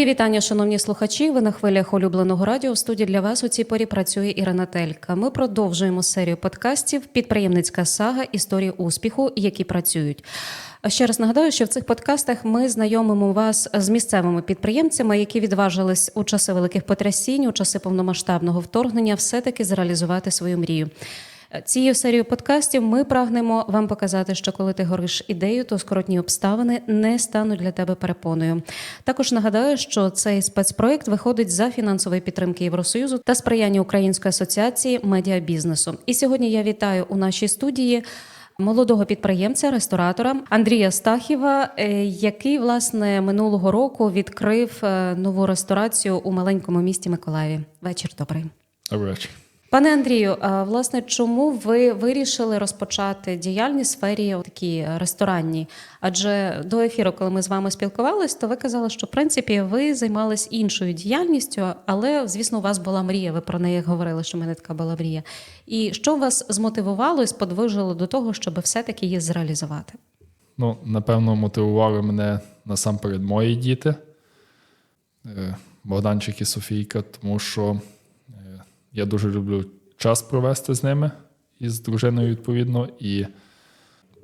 Мої вітання, шановні слухачі. Ви на хвилях улюбленого радіо. В студії для вас у цій порі працює Ірина Телька. Ми продовжуємо серію подкастів Підприємницька сага історії успіху, які працюють. Ще раз нагадаю, що в цих подкастах ми знайомимо вас з місцевими підприємцями, які відважились у часи великих потрясінь, у часи повномасштабного вторгнення, все таки зреалізувати свою мрію. Цією серією подкастів ми прагнемо вам показати, що коли ти гориш ідею, то скоротні обставини не стануть для тебе перепоною. Також нагадаю, що цей спецпроект виходить за фінансової підтримки Євросоюзу та сприяння Української асоціації медіабізнесу. І сьогодні я вітаю у нашій студії. Молодого підприємця, ресторатора Андрія Стахіва, е, який власне минулого року відкрив е, нову ресторацію у маленькому місті Миколаєві. Вечір добрий. Добрий вечір. Пане Андрію, власне, чому ви вирішили розпочати діяльність в сфері такі ресторанні? Адже до ефіру, коли ми з вами спілкувалися, то ви казали, що в принципі ви займались іншою діяльністю, але звісно, у вас була мрія. Ви про неї говорили, що в мене така була мрія. І що вас змотивувало і сподвижило до того, щоб все-таки її зреалізувати? Ну, напевно, мотивували мене насамперед мої діти, е, Богданчик і Софійка, тому що е, я дуже люблю час провести з ними і з дружиною, відповідно. І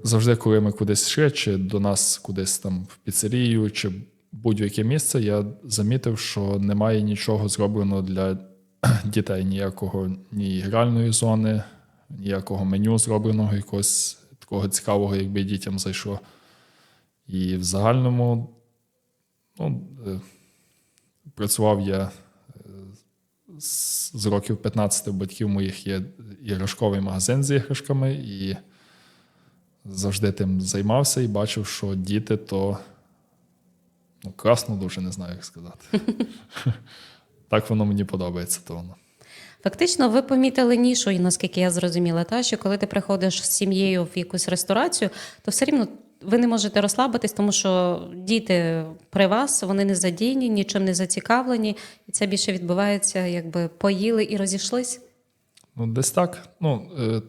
завжди, коли ми кудись йшли, чи до нас кудись там в піцерію, чи будь-яке місце, я замітив, що немає нічого зроблено для дітей, ніякого ні гральної зони, ніякого меню зробленого, якогось такого цікавого, якби дітям зайшло. І в загальному ну, е, працював я з, років 15 батьків моїх є іграшковий магазин з іграшками, і завжди тим займався і бачив, що діти то ну, красно дуже не знаю, як сказати. Так воно мені подобається, то воно. Фактично, ви помітили нішу, і наскільки я зрозуміла, та що коли ти приходиш з сім'єю в якусь ресторацію, то все рівно ви не можете розслабитись, тому що діти при вас вони не задіяні, нічим не зацікавлені, і це більше відбувається, якби поїли і розійшлись. Ну, десь так. Ну, е,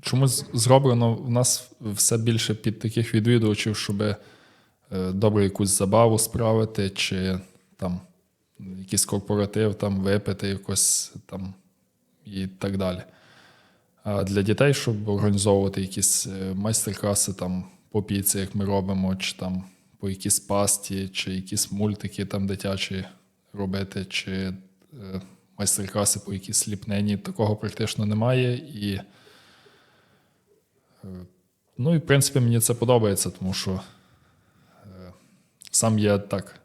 чомусь зроблено в нас все більше під таких відвідувачів, щоб е, добре якусь забаву справити, чи там якийсь корпоратив там випити якось там і так далі. Для дітей, щоб організовувати якісь е, майстер-класи там по піці, як ми робимо, чи там по якійсь пасті, чи якісь мультики там дитячі робити, чи е, майстер-класи по якійсь ліпнені, такого практично немає. І, е, ну і в принципі мені це подобається, тому що сам я так.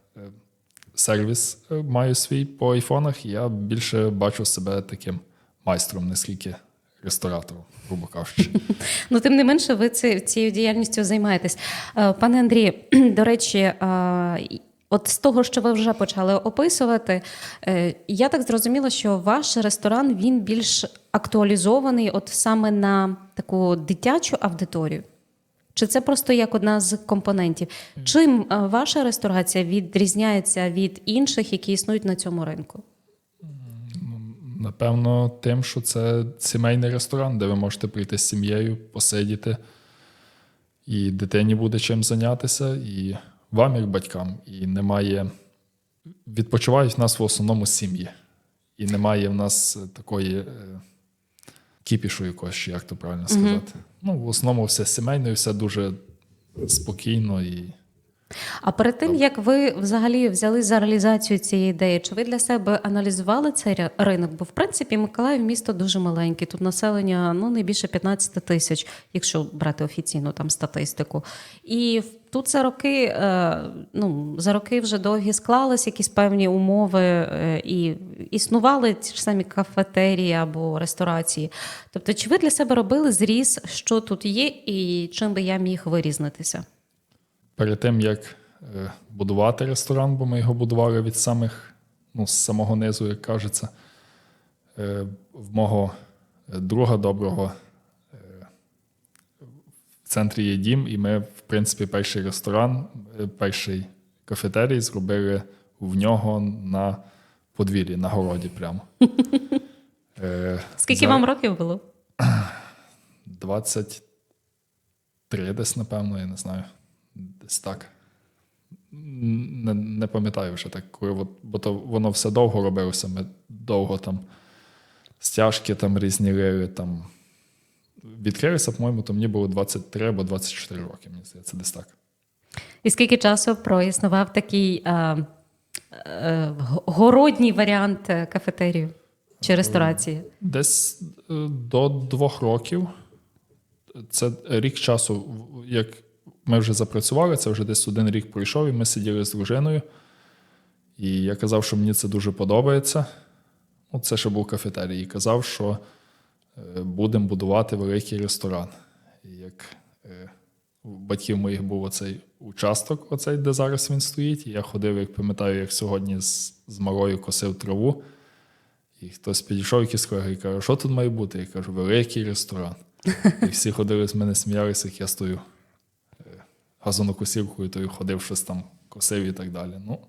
Сервіс маю свій по айфонах, я більше бачу себе таким майстром, не скільки ресторатором, грубо кажучи. Ну, тим не менше, ви ці- цією діяльністю займаєтесь. Е, Пане Андрію, до речі, е, от з того, що ви вже почали описувати, е, я так зрозуміла, що ваш ресторан він більш актуалізований от саме на таку дитячу аудиторію. Чи це просто як одна з компонентів? Чим ваша ресторація відрізняється від інших, які існують на цьому ринку? Напевно, тим, що це сімейний ресторан, де ви можете прийти з сім'єю, посидіти, і дитині буде чим зайнятися, і вам, як батькам, і немає. Відпочивають в нас в основному сім'ї. І немає в нас е, такої е, кіпішу якогось, як то правильно сказати. Ну, в основному все сімейно і все дуже спокійно і. А перед тим як ви взагалі взяли за реалізацію цієї ідеї, чи ви для себе аналізували цей ринок? Бо в принципі Миколаїв місто дуже маленьке. Тут населення ну не більше 15 тисяч, якщо брати офіційну там статистику. І тут за роки, е, ну за роки вже довгі склались якісь певні умови, е, і існували ті ж самі кафетерії або ресторації. Тобто, чи ви для себе робили зріз, що тут є, і чим би я міг вирізнитися? Перед тим, як е, будувати ресторан, бо ми його будували від самих, ну, з самого низу, як кажеться, е, в мого е, друга доброго в центрі є дім, і ми, в принципі, перший ресторан, перший кафетерій зробили в нього на подвір'ї, на городі прямо. Скільки вам років було? 23 десь, напевно, я не знаю. Десь так. не, не пам'ятаю вже так, коли, бо то воно все довго робилося. Ми довго там стяжки там різні рили, там відкрилися, по-моєму, то мені було 23 або 24 роки, мені здається, десь так. І скільки часу проіснував такий е, е, го- городній варіант е, кафетерію чи ресторації? Десь е, до двох років. Це рік часу, як ми вже запрацювали, це вже десь один рік пройшов, і ми сиділи з дружиною. І я казав, що мені це дуже подобається. Ну, це ще був кафетерій. І казав, що е, будемо будувати великий ресторан. Як е, у батьків моїх був оцей участок, оцей, де зараз він стоїть. І я ходив, як пам'ятаю, як сьогодні з, з малою косив траву. І хтось підійшов, якийсь колега і каже, що тут має бути? Я кажу, великий ресторан. І всі ходили з мене, сміялися, як я стою газонокосівкою, тою ходив щось там, косив і так далі. Ну,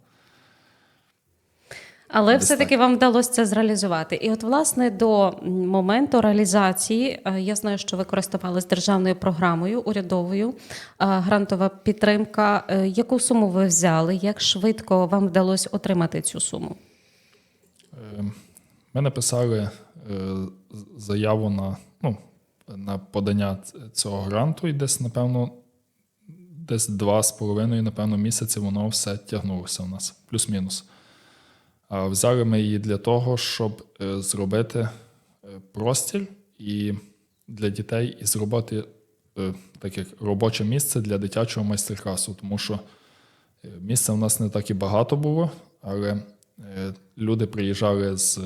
Але все-таки вам вдалося це зреалізувати. І от, власне, до моменту реалізації е, я знаю, що ви користувалися державною програмою урядовою, е, грантова підтримка. Е, Яку суму ви взяли? Як швидко вам вдалося отримати цю суму? е, ми написали заяву на, ну, на подання цього гранту, і десь, напевно, десь два з половиною, напевно, місяці воно все тягнулося у нас, плюс-мінус. А взяли ми її для того, щоб е, зробити е, простір і для дітей і зробити е, так як робоче місце для дитячого майстер-класу, тому що місця в нас не так і багато було, але люди приїжджали з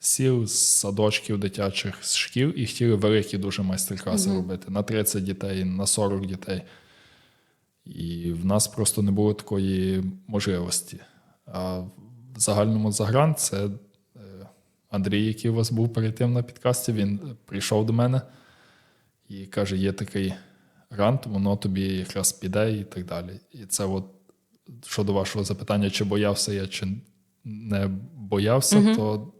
сіл, з садочків дитячих, з шкіл і хотіли великі дуже майстер-класи робити на 30 дітей, на 40 дітей. І в нас просто не було такої можливості. А в загальному загран це е, Андрій, який у вас був перед тим на підкасті, він прийшов до мене і каже: є такий грант, воно тобі якраз піде і так далі. І це, от щодо вашого запитання, чи боявся я, чи не боявся, то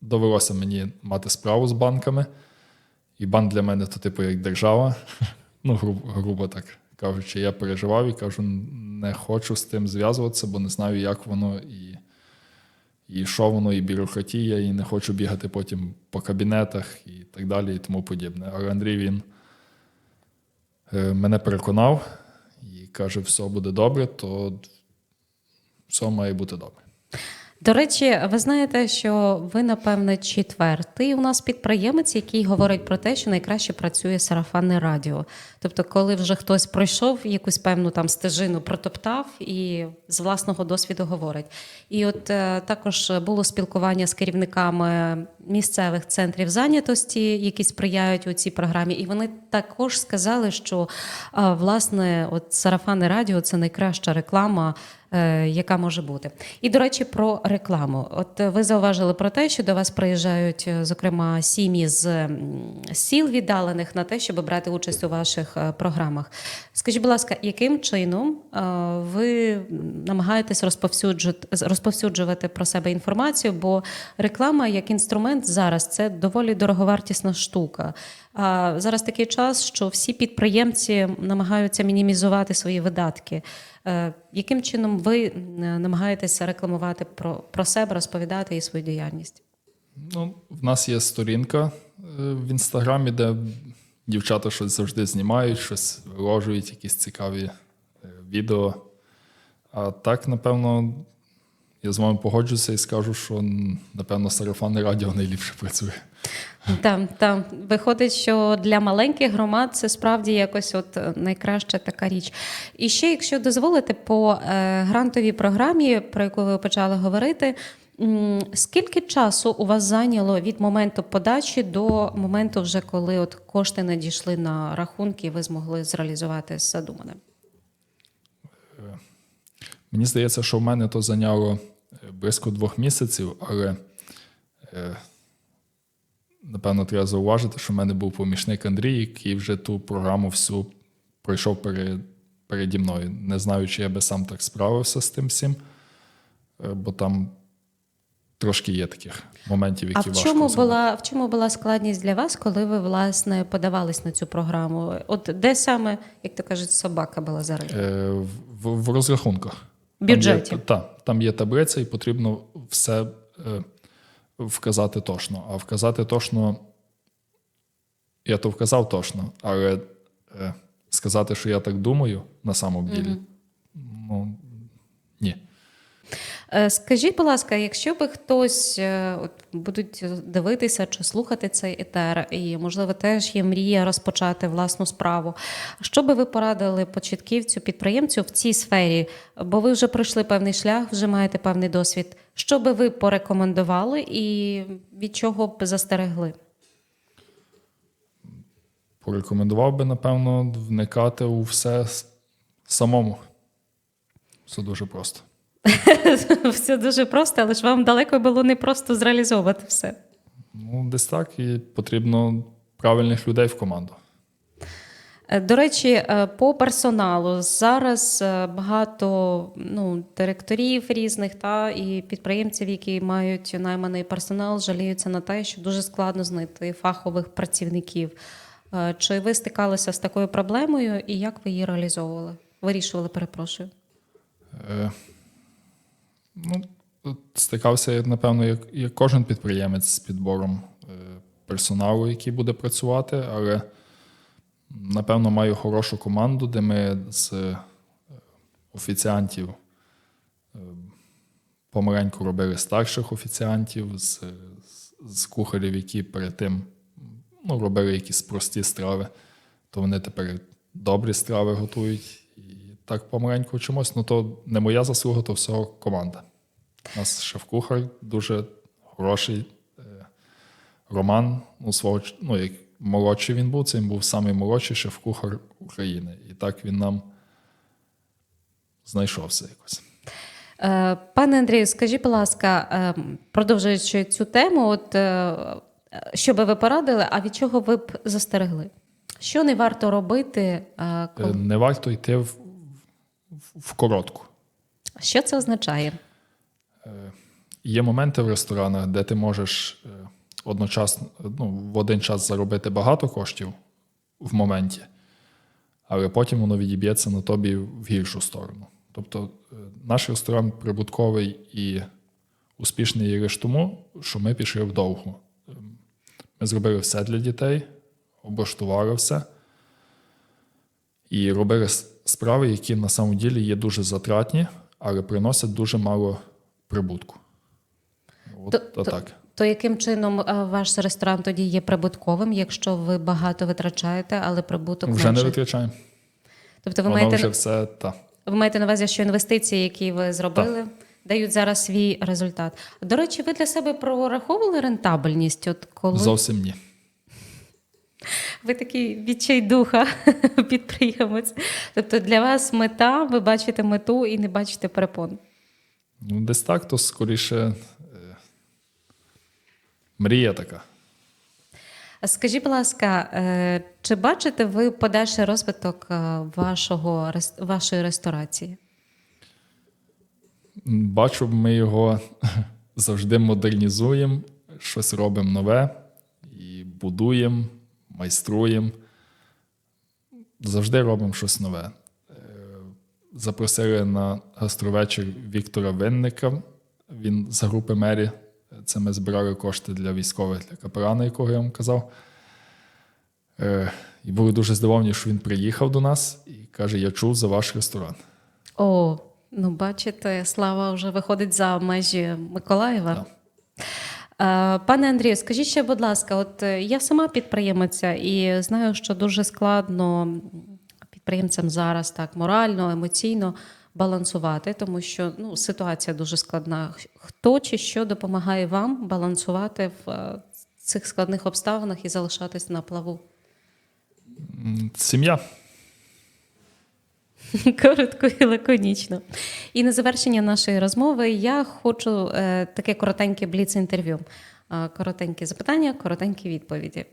довелося мені мати справу з банками. І банк для мене то, типу, як держава. Ну, грубо, грубо так кажучи, я переживав і кажу, не хочу з тим зв'язуватися, бо не знаю, як воно і, і що воно, і бюрократія, і не хочу бігати потім по кабінетах і так далі, і тому подібне. Але Андрій він е, мене переконав і каже, все буде добре, то все має бути добре. До речі, ви знаєте, що ви, напевне, четвертий у нас підприємець, який говорить про те, що найкраще працює сарафанне радіо. Тобто, коли вже хтось пройшов якусь певну там стежину, протоптав і з власного досвіду говорить. І от е, також було спілкування з керівниками місцевих центрів зайнятості, які сприяють у цій програмі, і вони також сказали, що е, власне, от сарафанне радіо це найкраща реклама яка може бути. І до речі, про рекламу. От е, ви зауважили про те, що до вас приїжджають, е, зокрема, сім'ї з сіл віддалених на те, щоб брати участь у ваших е, програмах. Скажіть, будь ласка, яким чином е, ви намагаєтесь розповсюджувати, розповсюджувати про себе інформацію? Бо реклама як інструмент зараз це доволі дороговартісна штука. А зараз такий час, що всі підприємці намагаються мінімізувати свої видатки. Е, Яким чином ви е, намагаєтеся рекламувати про, про себе, розповідати і свою діяльність? Ну, в нас є сторінка е, в інстаграмі, де дівчата щось завжди знімають, щось виложують, якісь цікаві відео. А так, напевно, я з вами погоджуся і скажу, що напевно сарафанне радіо найліпше працює. Там, там виходить, що для маленьких громад це справді якось от е, найкраща така річ. І ще, якщо дозволите, по е, грантовій програмі, про яку ви почали говорити, скільки часу у вас зайняло від моменту подачі до моменту, вже коли от кошти надійшли на рахунки, і ви змогли зреалізувати задумане? Мені здається, що в мене то зайняло е, близько двох місяців, але е, напевно треба зауважити, що в мене був помічник Андрій, який вже ту програму всю пройшов перед, переді мною. Не знаю, чи я би сам так справився з тим всім, е, бо там трошки є таких моментів, А які в важко чому була в чому була складність для вас, коли ви власне подавались на цю програму? От де саме, як то кажуть, собака була зарита? Е, в, в розрахунках. Бюджеті. Там є, та, там є таблиця, і потрібно все е, вказати точно. А вказати точно, я то вказав точно, але е, сказати, що я так думаю на самом ділі, ну ні. Е, Скажіть, будь ласка, якщо би хтось е, от, будуть дивитися чи слухати цей етер, і можливо теж є мрія розпочати власну справу. Що би ви порадили початківцю, підприємцю в цій сфері? Бо ви вже пройшли певний шлях, вже маєте певний досвід. Що би ви порекомендували і від чого б застерегли? Порекомендував би, напевно, вникати у все самому. Все дуже просто. Все дуже просто, але ж вам далеко було не просто зреалізовувати все. Ну, десь так, і потрібно правильних людей в команду. Е, До речі, е, по персоналу зараз е, багато ну, директорів різних та і підприємців, які мають найманий персонал, жаліються на те, що дуже складно знайти фахових працівників. Чи ви стикалися з такою проблемою і як ви її реалізовували? Вирішували, перепрошую. Е, ну, стикався, напевно, як, як кожен підприємець з підбором е, персоналу, який буде працювати, але напевно маю хорошу команду, де ми з е, офіціантів е, помаленьку робили старших офіціантів, з, з, кухарів, які перед тим ну, робили якісь прості страви, то вони тепер добрі страви готують. І так помаленьку вчимось. Ну то не моя заслуга, то всього команда. У нас шеф-кухар дуже хороший. е, Роман, ну, свого, ну, як молодший він був, це він був самий молодший шеф-кухар України. І так він нам знайшовся якось. Е, Пане Андрію, скажіть, будь ласка, е, продовжуючи цю тему, от е, що би ви порадили, а від чого ви б застерегли? Що не варто робити? е, коли... Не варто йти в, в, в коротку. Що це означає? Є моменти в ресторанах, де ти можеш е, одночасно ну, в один час заробити багато коштів в моменті, але потім воно відіб'ється на тобі в гіршу сторону. Тобто е, наш ресторан прибутковий і успішний є лише тому, що ми пішли вдовгу. Ем, Ми зробили все для дітей, облаштували все і робили справи, які на самом ділі є дуже затратні, але приносять дуже мало прибутку. От, То- то- так. То яким чином е, ваш ресторан тоді є прибутковим, якщо ви багато витрачаєте, але прибуток Вже не менший? витрачаємо. Тобто ви Воно маєте, вже все та. ви маєте на увазі, що інвестиції, які ви зробили, дають зараз свій результат. До речі, ви для себе прораховували рентабельність? От коли Зовсім ні. ви такий відчайдуха підприємець. Тобто для вас мета, ви бачите мету і не бачите перепон. Ну, десь так, то скоріше е, мрія така. Скажіть, будь ласка, е, чи бачите ви подальший розвиток е, вашого вашої ресторації? Бачу, ми його завжди модернізуємо, щось робимо нове і будуємо, майструємо. Завжди робимо щось нове. Запросили на гастровечір Віктора Винника. Він з групи мері. Це ми збирали кошти для військових, для капелана, якого я вам казав. Е, І були дуже здивовані, що він приїхав до нас і каже: Я чув за ваш ресторан. О, ну бачите, слава вже виходить за межі Миколаєва. Так. Е, Пане Андрію, скажіть ще, будь ласка, от е, я сама підприємиця і знаю, що дуже складно підприємцям зараз так морально, емоційно балансувати, тому що ну, ситуація дуже складна. Хто чи що допомагає вам балансувати в е, цих складних обставинах і залишатись на плаву? Сім'я. Коротко і лаконічно. І на завершення нашої розмови я хочу е, таке коротеньке бліц-інтерв'ю. Е, коротенькі запитання, коротенькі відповіді.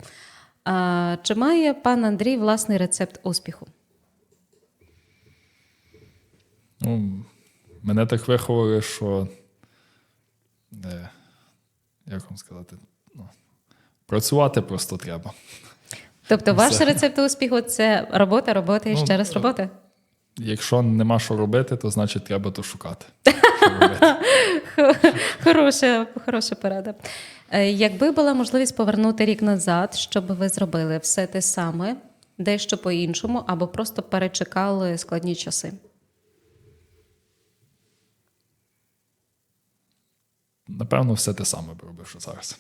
Е, чи має пан Андрій власний рецепт успіху? Ну, мене так виховали, що е, як вам сказати, ну, працювати просто треба. Тобто, ваш Все. рецепт успіху це робота, робота і Ну, ще раз е, робота. Якщо нема що робити, то значить треба то шукати. Хороша, хороша порада. Е, Якби була можливість повернути рік назад, що би ви зробили все те саме, дещо по-іншому, або просто перечекали складні часи? Напевно, все те саме би робив, що зараз.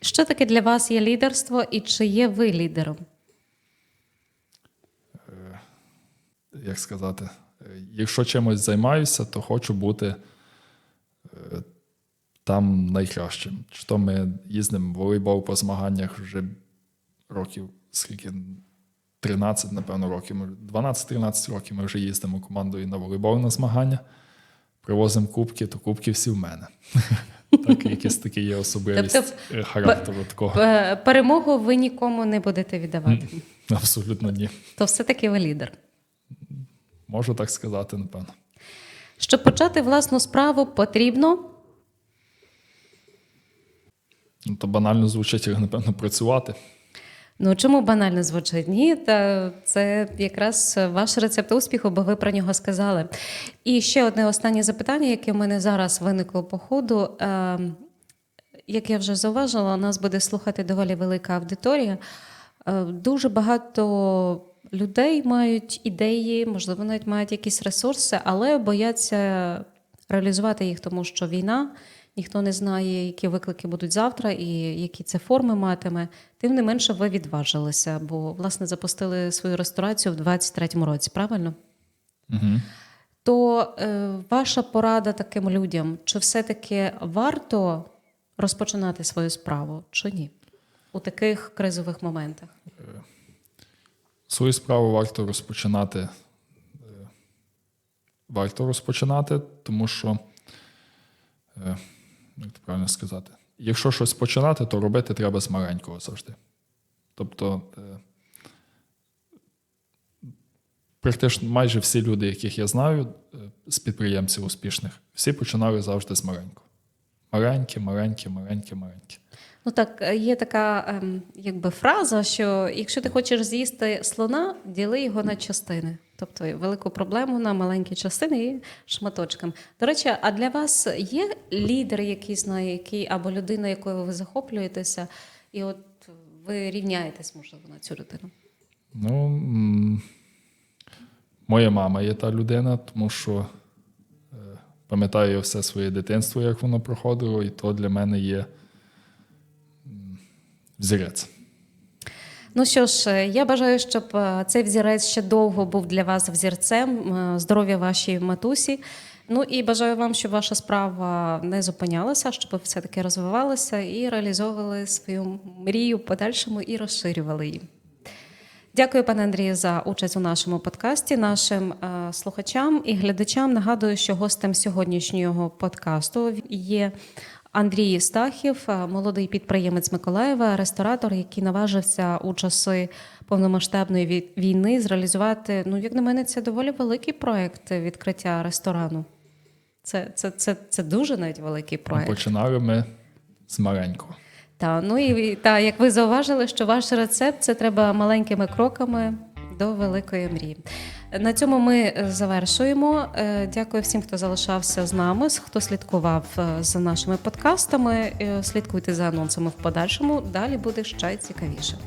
Що таке для вас є лідерство і чи є ви лідером? Як сказати, е, якщо чимось займаюся, то хочу бути е, там найкращим. Чи то ми їздимо в волейбол по змаганнях вже років, скільки 13, напевно, років. 12-13 років ми вже їздимо командою на волейбол на змагання, привозимо кубки, то кубки всі в мене. Так, якийсь такий є особливість Тобто, е, характеру такого. Перемогу ви нікому не будете віддавати. Абсолютно ні. То все-таки ви лідер. Можу так сказати, напевно. Щоб почати власну справу, потрібно Ну, то банально звучить, як, напевно, працювати. Ну чому банально звучить? Ні, та це якраз ваш рецепт успіху, бо ви про нього сказали. І ще одне останнє запитання, яке в мене зараз виникло по ходу. Е, як я вже зауважила, нас буде слухати доволі велика аудиторія. Е, дуже багато людей мають ідеї, можливо, навіть мають якісь ресурси, але бояться реалізувати їх, тому що війна. Ніхто не знає, які виклики будуть завтра і які це форми матиме. Тим не менше, ви відважилися, бо власне запустили свою ресторацію в 23-му році, правильно? Угу. То е, ваша порада таким людям, чи все-таки варто розпочинати свою справу, чи ні? У таких кризових моментах? Свою справу варто розпочинати. е, Варто розпочинати, тому що, е, як це правильно сказати, якщо щось починати, то робити треба з маленького завжди. Тобто, е, практично майже всі люди, яких я знаю, е, з підприємців успішних, всі починали завжди з маленького. Маленьке, маленьке, маленьке, маленьке. Ну так, е, є така ем, якби фраза, що якщо ти хочеш з'їсти слона, діли його на частини. Тобто велику проблему на маленькі частини і шматочками. До речі, а для вас є лідер, який знає, який або людина, якою ви захоплюєтеся, і от ви рівняєтесь, можливо, на цю людину? Ну, моя мама є та людина, тому що е, пам'ятаю все своє дитинство, як воно проходило, і то для мене є взірець. Ну що ж, е, я бажаю, щоб е, цей взірець ще довго був для вас взірцем, е, здоров'я вашій матусі. Ну і бажаю вам, щоб ваша справа не зупинялася, щоб ви все-таки розвивалися і реалізовували свою мрію подальшому і розширювали її. Дякую, пане Андрію, за участь у нашому подкасті. Нашим е, слухачам і глядачам нагадую, що гостем сьогоднішнього подкасту є Андрій Стахів, е, молодий підприємець Миколаєва, ресторатор, який наважився у часи повномасштабної вій- війни зреалізувати. Ну, як на мене, це доволі великий проект відкриття ресторану. Це, це, це, це дуже навіть великий проект. Починали ми з маленького. Та ну і та як ви зауважили, що ваш рецепт це треба маленькими кроками до великої мрії. На цьому ми е, завершуємо. Е, дякую всім, хто залишався з нами, хто слідкував е, за нашими подкастами. Слідкуйте за анонсами в подальшому. Далі буде ще цікавіше.